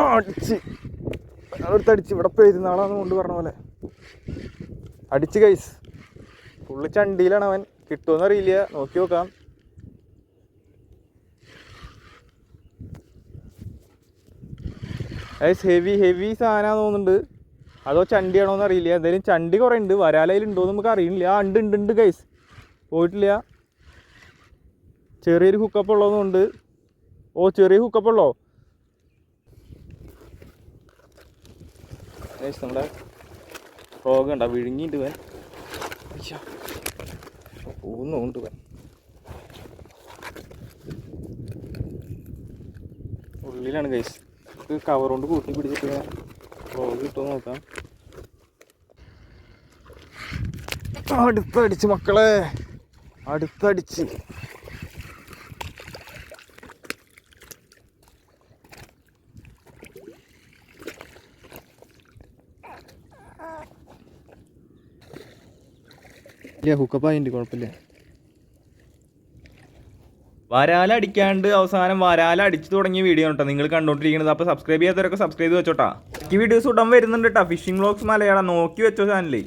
അടിച്ച്. അടുത്തടിച്ച് ഇവിടെ പെരുന്നാളാന്ന് കൊണ്ട് പറഞ്ഞ പോലെ. അടിച്ച് കൈസ് ഫുള്ള് ചണ്ടിയിലാണ് അവൻ. കിട്ടുമെന്ന് അറിയില്ല. നോക്കി നോക്കാം. ഗൈസ് ഹെവി ഹെവി സാധനമാണെന്ന് തോന്നുന്നുണ്ട്. അതോ ചണ്ടിയാണോ എന്ന് അറിയില്ല. എന്തായാലും ചണ്ടി കുറേ ഉണ്ട് വരാലയിൽ ഉണ്ടോ എന്ന് നമുക്ക് അറിയില്ല ആ ഉണ്ട് ഉണ്ട് ഉണ്ട് ഗൈസ് പോയിട്ടില്ല. ചെറിയൊരു ഹുക്കപ്പ് ഓ ചെറിയ ഹുക്കപ്പ് ഉള്ളോ? നമ്മുടെ ഫ്രോഗ് ഉണ്ടോ വിഴുങ്ങിയിട്ട് വൻ പോകുന്നുണ്ട് വൻ ഉള്ളിലാണ് ഗൈസ് കവർ കൊണ്ട് കൂട്ടി പിടിച്ചിട്ട് റോഗ് കിട്ടുമോ നോക്കാം. അടുത്തടിച്ച് മക്കളെ. അടുത്തടിച്ച്. ഇല്ല വരാല അടിക്കാണ്ട് അവസാനം വരാല അടിച്ചു തുടങ്ങിയ വീഡിയോ കേട്ടോ നിങ്ങൾ കണ്ടോണ്ടിരിക്കുന്നത്. അപ്പോൾ സബ്സ്ക്രൈബ് ചെയ്യാത്തവരൊക്കെ സബ്സ്ക്രൈബ് വെച്ചോട്ടാ. ഈ വീഡിയോസ് ഉടൻ വരുന്നുണ്ട് കേട്ടോ ഫിഷിംഗ് വ്ളോഗ്സ് മലയാളം. നോക്കി വെച്ചോ ചാനലേ